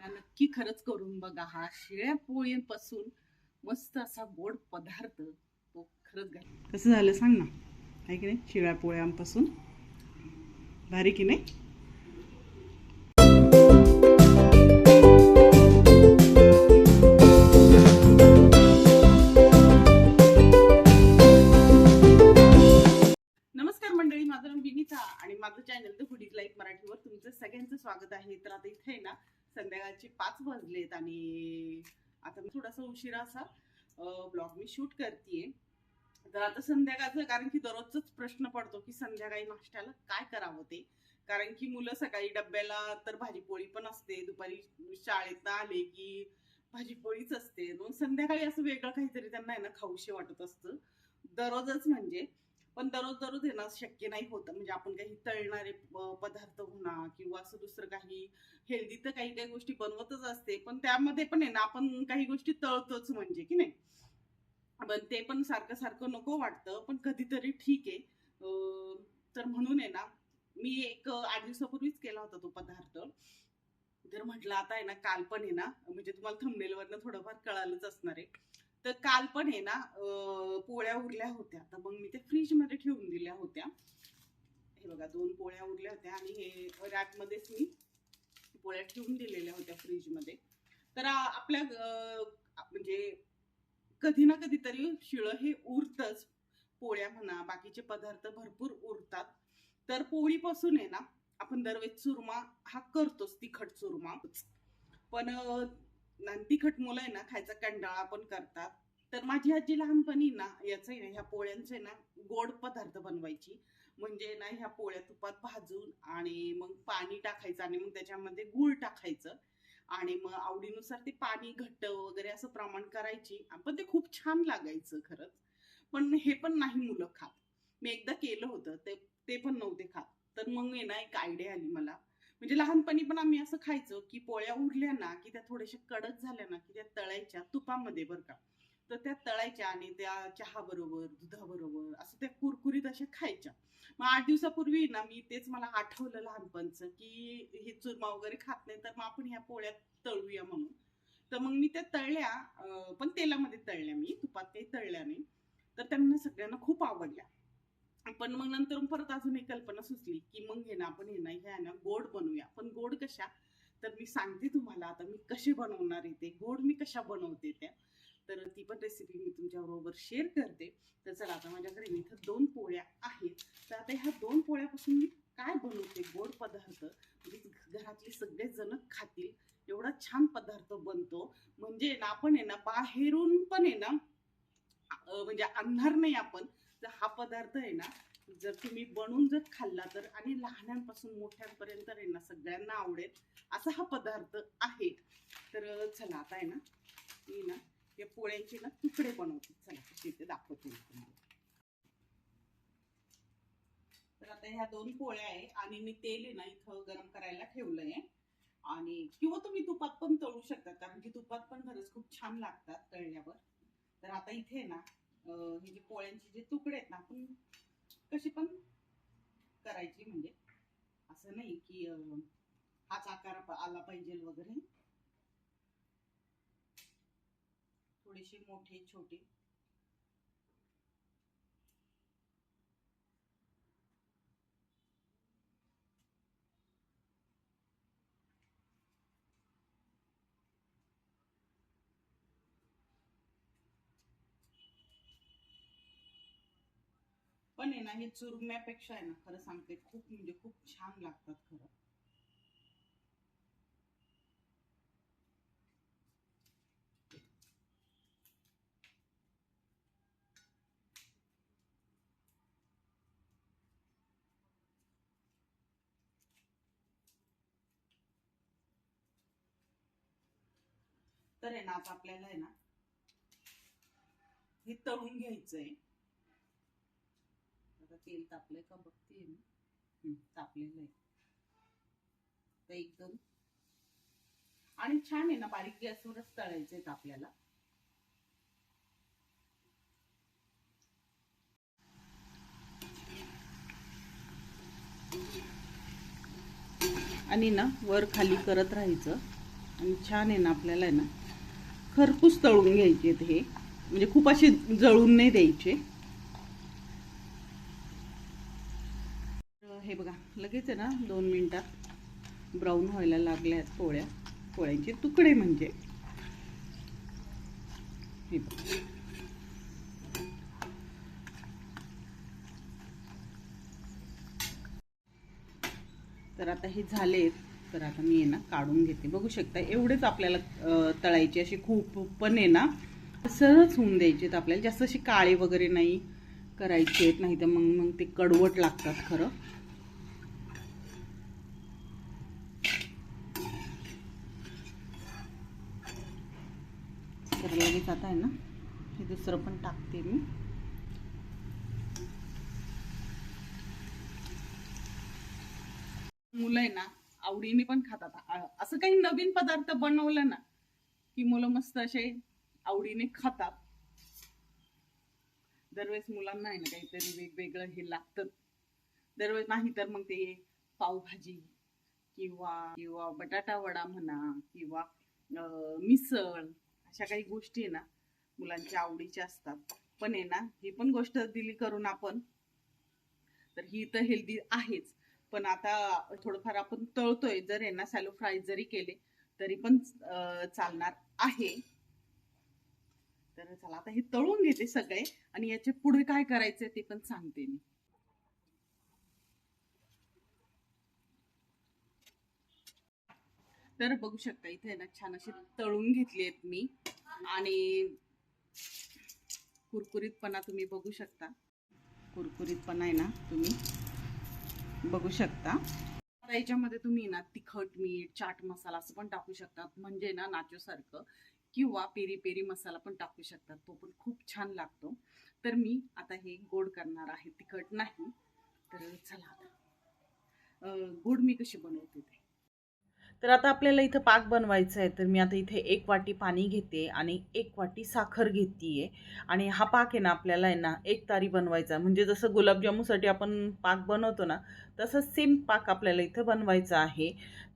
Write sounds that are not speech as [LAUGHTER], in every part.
ना नक्की खरंच करून बघा. हा शिळ्या पोळींपासून मस्त असा गोड पदार्थ तो खरंच घाल कसं झालं सांग ना. आहे की नाही? शिळ्या पोळ्यांपासून. भारी की नाही? नमस्कार मंडळी. माझं नाव विनीता आणि माझं चॅनल द फुडीज लाईफ मराठीवर तुमचं सगळ्यांचं स्वागत आहे. तर आता संध्याकाळचे पाच वाजलेत आणि आता मी थोडासा उशिरा असा ब्लॉग मी शूट करते तर आता संध्याकाळचं कारण की दररोजच प्रश्न पडतो की संध्याकाळी नाश्त्याला काय करावं ते? कारण की मुलं सकाळी डब्याला तर भाजीपोळी पण असते दुपारी शाळेत आले की भाजीपोळीच असते. मग संध्याकाळी असं वेगळं काहीतरी त्यांना आहे ना खाऊशी वाटत असतं. दररोजच म्हणजे पण दररोज दररोज येणं शक्य नाही होतं. म्हणजे आपण काही तळणारे पदार्थ म्हणा किंवा असं दुसरं काही हेल्दी तर काही काही गोष्टी बनवतच असते. पण त्यामध्ये पण आहे ना आपण काही गोष्टी तळतोच म्हणजे की नाही? पण ते पण सारखं सारखं नको वाटतं पण कधीतरी ठीक आहे. तर म्हणून आहे ना मी एक आठ दिवसापूर्वीच केला होता तो पदार्थ. तर म्हटलं आता आहे ना काल पण आहे ना म्हणजे तुम्हाला थंबनेलवरनं थोडंफार कळालंच असणार आहे. तर काल पण आहे ना पोळ्या उरल्या होत्या. तर मग मी ते फ्रीजमध्ये ठेवून दिल्या होत्या. हे बघा दोन पोळ्या उरल्या होत्या आणि हे रॅकमध्येच मी पोळ्या ठेवून दिलेल्या होत्या फ्रीजमध्ये तर आपल्या अं, म्हणजे कधी ना कधीतरी शिळं हे उरतच. पोळ्या म्हणा बाकीचे पदार्थ भरपूर उरतात. तर पोळीपासून आहे ना आपण दरवेळी चुरमा हा करतोच तिखट चुरमा. पण अं, तिखट मुलं आहे ना खायचा कंटाळा पण करतात. तर माझी आजी लहानपणी ना याचं आहे ना ह्या पोळ्यांचे ना गोड पदार्थ बनवायची. म्हणजे ना ह्या पोळ्या तुपात भाजून आणि मग पाणी टाकायचं आणि मग त्याच्यामध्ये गूळ टाकायचं. आणि मग आवडीनुसार ते पाणी घट्ट वगैरे असं प्रमाण करायची. पण ते खूप छान लागायचं खरंच. पण हे पण नाही मुलं खात. मी एकदा केलं होतं ते ते पण नव्हते खात. तर मग ना एक आयडिया आली मला. म्हणजे लहानपणी पण आम्ही असं खायचो की पोळ्या उरल्या ना की त्या थोड्याशा कडक झाल्या ना की त्या तळायच्या तुपामध्ये बरं का. तर त्या तळायच्या आणि त्या चहा बरोबर दुधाबरोबर असं त्या कुरकुरीत अशा खायच्या. मग आठ दिवसापूर्वी ना मी तेच मला आठवलं लहानपणचं की हे चुरमा वगैरे खात नाही तर मग आपण ह्या पोळ्या तळूया म्हणून. तर मग मी त्या तळल्या पण तेलामध्ये तळल्या मी तुपात काही तळल्या नाही. तर त्यांना सगळ्यांना खूप आवडल्या. पण मग नंतर परत अजून एक कल्पना सुचली की मग हे ना आपण हे ना ह्या ना गोड बनवूया. पण गोड कशा? तर मी सांगते तुम्हाला आता मी कसे बनवणार आहे ते. गोड मी कशा बनवते त्या तर ती पण रेसिपी मी तुमच्याबरोबर शेअर करते. तर चला आता माझ्याकडे इथं दोन पोळ्या आहेत. तर आता ह्या दोन पोळ्यापासून मी काय बनवते गोड पदार्थ? म्हणजे घरातले सगळेच जण खातील. एवढा छान पदार्थ बनतो. म्हणजे ना आपण आहे ना बाहेरून पण आहे ना म्हणजे आणणार नाही आपण. तर हा पदार्थ आहे ना जर तुम्ही बनवून जर खाल्ला तर आणि लहानांपासून मोठ्यांपर्यंत आहे ना सगळ्यांना आवडेल असा हा पदार्थ आहे. तर चला आता आहे ना मी ना या पोळ्यांचे ना तुकडे बनवते. चला कसे ते दाखवते मी तुम्हाला. तर आता ह्या दोन पोळ्या आहे आणि मी तेल आहे ना इथं गरम करायला ठेवलंय. आणि किंवा तुम्ही तुपात पण तळू शकता कारण की तुपात पण खरंच खूप छान लागतात तळल्यावर. तर आता इथे ना हे जे पोळ्यांचे जे तुकडे आहेत ना आपण कसे पण करायची म्हणजे. असं नाही की अं, हाच आकार आला पाहिजे वगैरे. थोडेसे मोठे छोटे. पण आहे ना हे चुरम्यापेक्षा आहे ना खरं सांगते खूप म्हणजे खूप छान लागतात खरं. तर आहे ना आता आपल्याला आहे ना हे तळून घ्यायचंय. आता तेल तापलंय का? बघते मी. तापलेलं आहे. तर एकदम. आणि छान आहे ना बारीक गॅसवरच तळायचे आहेत आपल्याला. आणि ना वर खाली करत राहायचं. आणि छान आहे ना आपल्याला आहे ना खरपूस तळून घ्यायचे हे. म्हणजे खूप असे जळून नाही द्यायचे तर हे बघा लगेच आहे ना दोन मिनिटात ब्राऊन व्हायला लागल्या आहेत पोळ्या. पोळ्यांचे तुकडे म्हणजे. हे बघा. तर आता हे झालेत तर आता मी ना काढून घेते. बघू शकता एवढेच आपल्याला तळायचे असे खूप पण आहे ना सहज होऊन द्यायचे आहेत आपल्याला. जास्त असे काळे वगैरे नाही करायचे आहेत नाही तर मग मग ते कडवट लागतात खरं तर लगेच आता आहे ना हे दुसरं पण टाकते मी. मुलं आहे ना आवडीने पण खातात. असं काही नवीन पदार्थ बनवलं ना की मुलं मस्त असे आवडीने खातात. दरवेळेस मुलांना आहे ना काहीतरी वेगवेगळं हे लागतं. दरवेळेस नाही तर मग ते पावभाजी किंवा किंवा बटाटा वडा म्हणा किंवा अं, मिसळ अशा काही गोष्टी आहे ना मुलांच्या आवडीच्या असतात. पण आहे ना ही पण गोष्ट दिली करून आपण तर ही तर हेल्दी आहेच. पण आता थोडंफार आपण तळतोय जर यांना सॅलो फ्राय जरी केले तरी पण चालणार आहे. तर चला आता हे तळून घेते सगळे आणि याचे पुढे काय करायचे ते पण सांगते मी. तर बघू शकता इथे आहे ना छान असे तळून घेतली आहेत मी. आणि कुरकुरीतपणा तुम्ही बघू शकता. कुरकुरीतपणा आहे ना तुम्ही बघू शकता. याच्यामध्ये तुम्ही ना तिखट मीठ चाट मसाला असं पण टाकू शकता. म्हणजे ना नाचोसारखं किंवा पेरी पेरी मसाला पण टाकू शकतात तो पण खूप छान लागतो. तर मी आता हे गोड करणार आहे. तिखट नाही. तर चला आता. गोड मी कशी बनवते ते? तर आता आपल्याला इथं पाक बनवायचा आहे तर मी आता इथे एक वाटी पाणी घेते आणि एक वाटी साखर घेते आणि हा पाक आहे ना आपल्याला आहे ना एक तारी बनवायचा. म्हणजे जसं गुलाबजामूसाठी आपण पाक बनवतो ना तसंच सेम पाक आपल्याला इथं बनवायचा आहे.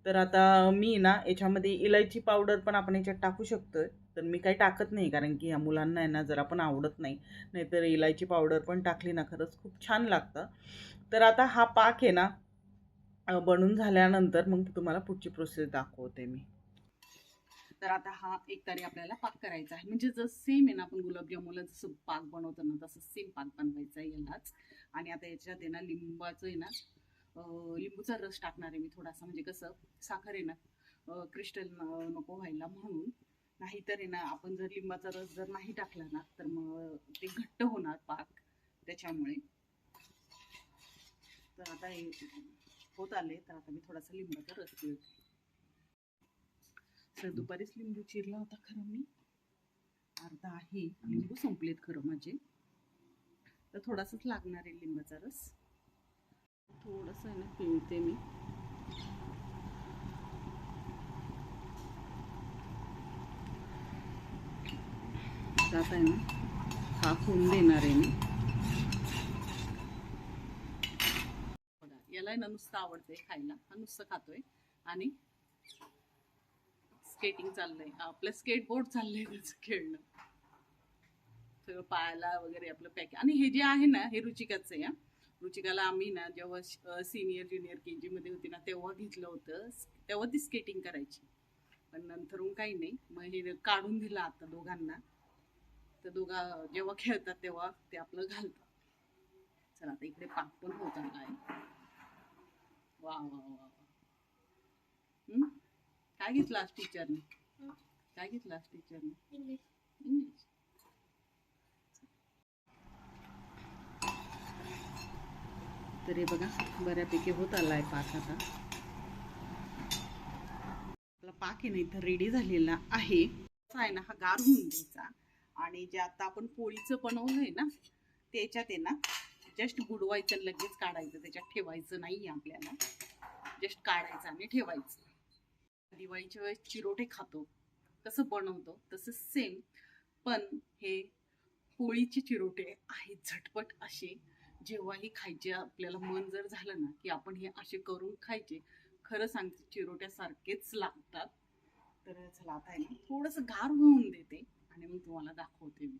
तर आता मी ना याच्यामध्ये इलायची पावडर पण आपण याच्यात टाकू शकतो तर मी काही टाकत नाही कारण की ह्या मुलांना आहे ना जर आपण आवडत नाही. नाहीतर इलायची पावडर पण टाकली ना खरंच खूप छान लागतं. तर आता हा पाक आहे ना बनून झाल्यानंतर मग तुम्हाला पुढची प्रोसेस दाखवते मी. तर आता हा एक तरी आपल्याला पाक करायचा आहे. म्हणजे जसं सेम आहे ना आपण गुलाबजामुनला जसं पाक बनवतो ना तसं सेम पाक बनवायचा आहे यालाच. आणि आता याच्यात आहे ना लिंबाचं आहे ना लिंबूचा रस टाकणार आहे मी थोडासा. म्हणजे कसं साखर आहे ना क्रिस्टल नको व्हायला म्हणून. नाहीतर आहे ना आपण जर लिंबाचा रस जर नाही टाकला ना तर मग ते घट्ट होणार पाक. त्याच्यामुळे. तर आता हे होत आले तर आता मी थोडासा लिंबाचा रस पिळते. तर दुपारीच लिंबू चिरला होता खरं मी. अर्धा आहे लिंबू संपलेत खरं माझे. तर थोडासाच लागणार आहे लिंबाचा रस. थोडंसं आहे ना पिळते मी. आता आहे ना हा होऊन देणार आहे मी बघा, याला आहे ना नुसतं आवडतंय खायला. हा नुसतं खातोय. आणि स्केटिंग चाललंय. आपलं स्केटबोर्ड चाललंय त्याचं खेळणं. सगळं पायाला वगैरे आपलं पॅक आणि हे जे आहे ना हे रुचिकाचं आहे रुचिकाला आम्ही ना जेव्हा सिनियर ज्युनियर के जी मध्ये होती ना तेव्हा घेतलं होतं. तेव्हा ती स्केटिंग करायची. पण नंतरून काही नाही. मग हे काढून दिलं आता दोघांना. तर दोघा जेव्हा खेळतात तेव्हा ते आपलं घालतात. चला आता इकडे पाक पण होत आहे. वा वा वा वा. काय घेतलं आज टीचरने काय घेतलं आज टीचरने इंग्लिश तर हे बघा बऱ्यापैकी होत आलाय पाक आता. आपला पाक आहे ना इथं रेडी झालेला आहे. असा आहे ना हा गार होऊन द्यायचा. आणि जे आता आपण पोळीचं आहे ना त्याच्यात आहे ना जस्ट बुडवायचं लगेच काढायचं. त्याच्यात ठेवायचं नाही आपल्याला. जस्ट काढायचं आणि ठेवायचं. दिवाळीच्या वेळेस चिरोटे खातो. कसं बनवतो. तसं सेम पण हे पोळीचे चिरोटे आहेत झटपट असे. जेव्हाही खायचे आपल्याला मन जर झालं ना की आपण हे असे करून खायचे खरं सांगते चिरोट्यासारखेच लागतात. तर चला आता आहे ना थोडंसं गार होऊन देते आणि मग तुम्हाला दाखवते मी.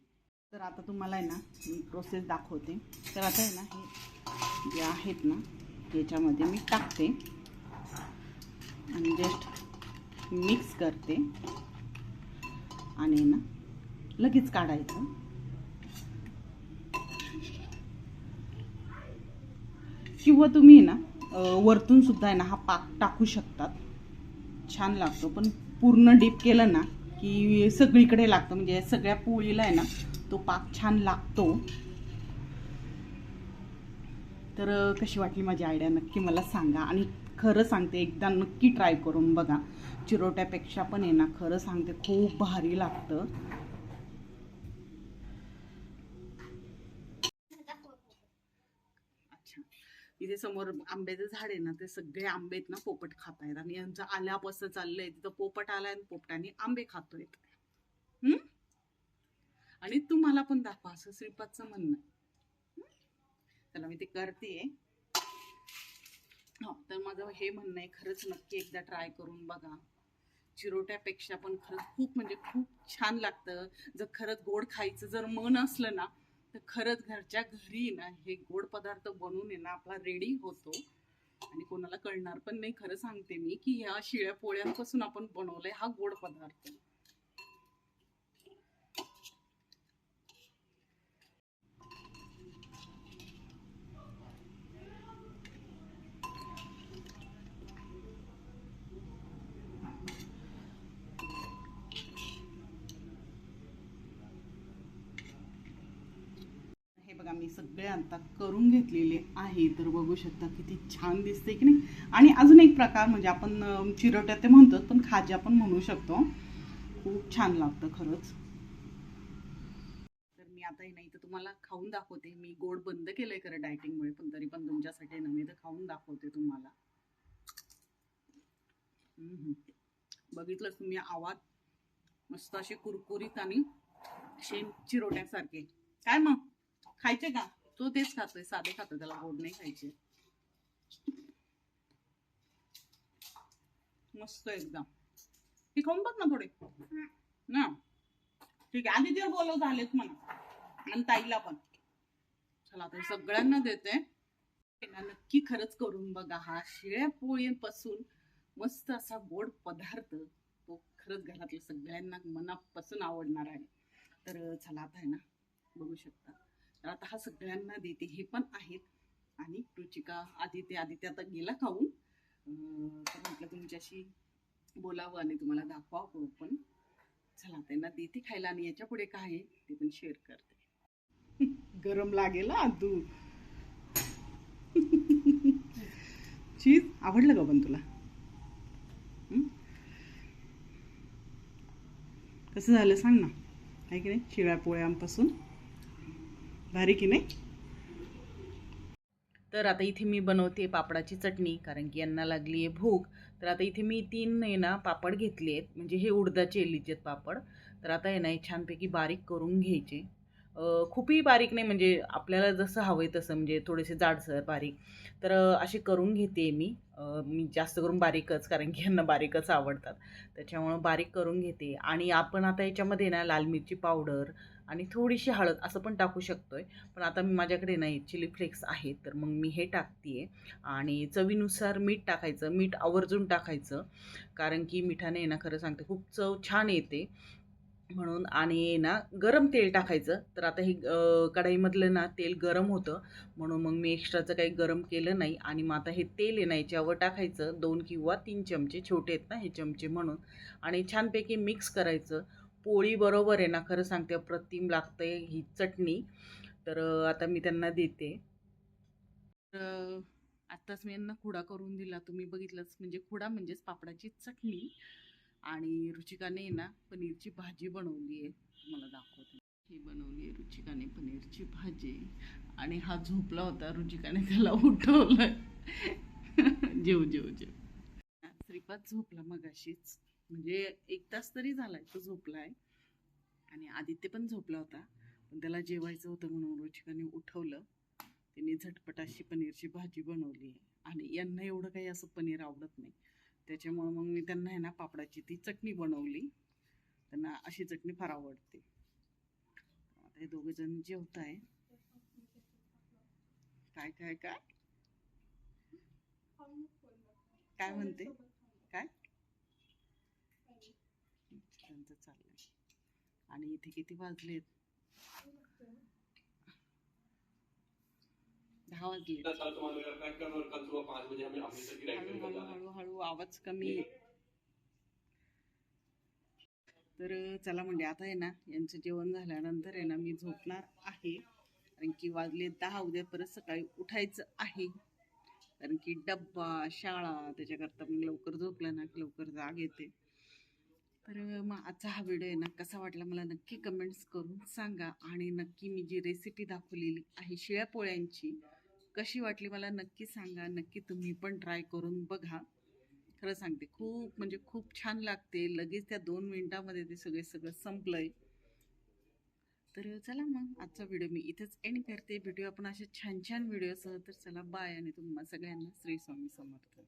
तर आता तुम्हाला आहे ना मी प्रोसेस दाखवते. तर आता आहे ना हे जे आहेत ना याच्यामध्ये मी टाकते. आणि जस्ट मिक्स करते. आणि ना लगेच काढायचं. किंवा तुम्ही ना वरतून सुद्धा आहे ना हा पाक टाकू शकतात. छान लागतो. पण पूर्ण डीप केलं ना की सगळीकडे लागतं. म्हणजे सगळ्या पोळीला आहे ना तो पाक छान लागतो. तर कशी वाटली माझी आयडिया नक्की मला सांगा. आणि खरं सांगते एकदा नक्की ट्राय करून बघा. चिरोट्यापेक्षा पण आहे ना खरं सांगते खूप भारी लागतं. अच्छा. इथे समोर आंब्याचं झाड आहे ना ते सगळे आंबे आहेत ना पोपट खात आहेत. आणि यांचं आल्यापासून चाललंय तिथं पोपट आलाय आणि पोपटाने आंबे खातोय हम्म? आणि तुम्हाला पण दाखवा असं श्रीपादचं म्हणणं. त्याला चला मी ते करते हो तर माझं हे म्हणणं आहे खरंच नक्की एकदा ट्राय करून बघा. चिरोट्यापेक्षा पण खरंच खूप म्हणजे खूप छान लागतं. जर खरंच गोड खायचं जर मन असलं ना तर खरंच घरच्या घरी ना हे गोड पदार्थ बनवून आहे ना आपला रेडी होतो. आणि कोणाला कळणार पण नाही खरं सांगते मी की ह्या शिळ्या पोळ्यांपासून आपण बनवलंय हा गोड पदार्थ. मी सगळे आता करून घेतलेले आहे. तर बघू शकता किती छान दिसते की नाही? आणि अजून एक प्रकार म्हणजे आपण चिरोट्या ते म्हणतो पण खाज्या पण म्हणू शकतो. खूप छान लागतं खरंच. तर मी आता नाही तर तुम्हाला खाऊन दाखवते. मी गोड बंद केलंय खरं डायटिंगमुळे पण तरी पण तुमच्यासाठी ना मी तर खाऊन दाखवते तुम्हाला. बघितलं बघितलंच तुम्ही आवाज? मस्त असे कुरकुरीत आणि शेम चिरोट्यासारखे काय मग? खायचे का? तो तेच खातोय साधे खातो त्याला गोड नाही खायचे. मस्त एकदम. हे खाऊन बघ ना थोडे. ना? ठीक आहे आधी ते बोलव झालेत म्हणा. आणि ताईला पण. चला आता सगळ्यांना देते. नक्की खरंच करून बघा हा शिळ्या पोळीपासून मस्त असा गोड पदार्थ तो खरंच घरातल्या सगळ्यांना मनापासून आवडणार आहे. तर चला आता आहे ना बघू शकता. तर आता हा सगळ्यांना देते हे पण आहेत. आणि रुचिका आदित्य आदित्य आता गेला खाऊन. तर म्हटलं तुमच्याशी बोलावं आणि तुम्हाला दाखवावं पण. चला त्यांना देते खायला आणि याच्यापुढे काय आहे ते पण शेअर करते. गरम लागेल दूध चीज आवडलं का पण तुला? कसं झालं सांग ना. आहे की नाही? शिळ्या पोळ्यांपासून. भारी की नाही? तर आता इथे मी बनवते पापडाची चटणी कारण की यांना लागली आहे भूक. तर आता इथे मी तीन आहे ना पापड घेतले आहेत. म्हणजे हे उडदाचे एलीचे पापड. तर आता आहे ना हे छानपैकी बारीक करून घ्यायचे. खूपही बारीक नाही म्हणजे आपल्याला जसं हवं आहे तसं म्हणजे थोडेसे जाडसर बारीक. तर असे करून घेते मी. मी जास्त करून बारीकच कारण की यांना बारीकच आवडतात. त्याच्यामुळं बारीक करून घेते. आणि आपण आता याच्यामध्ये ना लाल मिरची पावडर आणि थोडीशी हळद असं पण टाकू शकतो आहे पण आता मी माझ्याकडे नाही चिली फ्लेक्स आहेत तर मग मी हे टाकते आणि चवीनुसार मीठ टाकायचं मीठ आवर्जून टाकायचं कारण की मिठाने आहे ना खरं सांगते खूप चव छान येते. म्हणून आणि ना गरम तेल टाकायचं. तर आता हे कढाईमधलं ना तेल गरम होतं. म्हणून मग मी एक्स्ट्राचं काही गरम केलं नाही. आणि मग आता हे तेल आहे ना याच्यावर टाकायचं. दोन किंवा तीन चमचे छोटे आहेत ना हे चमचे म्हणून. आणि छानपैकी मिक्स करायचं. पोळी बरोबर आहे ना खरं सांगते अप्रतिम लागते ही चटणी. तर आता मी त्यांना देते. तर आत्ताच मी यांना खुडा करून दिला. तुम्ही बघितलंच म्हणजे खुडा म्हणजेच पापडाची चटणी आणि रुचिकाने ना पनीरची भाजी बनवली आहे. तुम्हाला दाखवते. ही बनवली आहे रुचिकाने पनीरची भाजी आणि हा झोपला होता रुचिकाने त्याला उठवलं. [LAUGHS] जेव जेव जेव. श्रीपाद झोपला मगाशीच. म्हणजे एक तास तरी झालाय तो झोपलाय. आणि आदित्य पण झोपला होता. पण त्याला जेवायचं होतं म्हणून रुचिकाने उठवलं. त्यांनी झटपट अशी पनीरची भाजी बनवली. आहे आणि यांना एवढं काही असं पनीर आवडत नाही. त्याच्यामुळं मग मी त्यांना आहे ना पापडाची ती चटणी बनवली. त्यांना अशी चटणी फार आवडते. आता हे दोघे जण जेवत आहे काय काय काय? काय म्हणते? काय? चाललंय आणि इथे किती वाजलेत दहा वाजले. इतना साल तुम्हारा मेरा कार्यक्रम और कल सुबह पाँच बजे हमें अमृतसर की राइड हळू में हळू जाना है हळू हळू आवाज कमी. तर चला म्हणजे आता आहे ना यांचं जेवण झाल्यानंतर आहे ना मी झोपणार आहे. कारण की वाजले दहा उद्या परत सकाळी उठायचं आहे. कारण की डब्बा शाळा त्याच्याकरता मग लवकर झोपलं ना की लवकर जाग येते. तर मग आजचा हा व्हिडिओ आहे ना कसा वाटला मला नक्की कमेंट्स करून सांगा. आणि नक्की मी जी रेसिपी दाखवलेली आहे शिळ्या पोळ्यांची कशी वाटली मला नक्की सांगा. नक्की तुम्ही पण ट्राय करून बघा. खरं सांगते खूप म्हणजे खूप छान लागते. लगेच त्या दोन मिनिटामध्ये ते सगळे सगळं संपलंय. तर चला मग आजचा व्हिडिओ मी इथेच एंड करते. व्हिडिओ आपण अशा छान छान व्हिडिओसह. तर चला बाय आणि तुम्हाला सगळ्यांना श्री स्वामी समर्थ.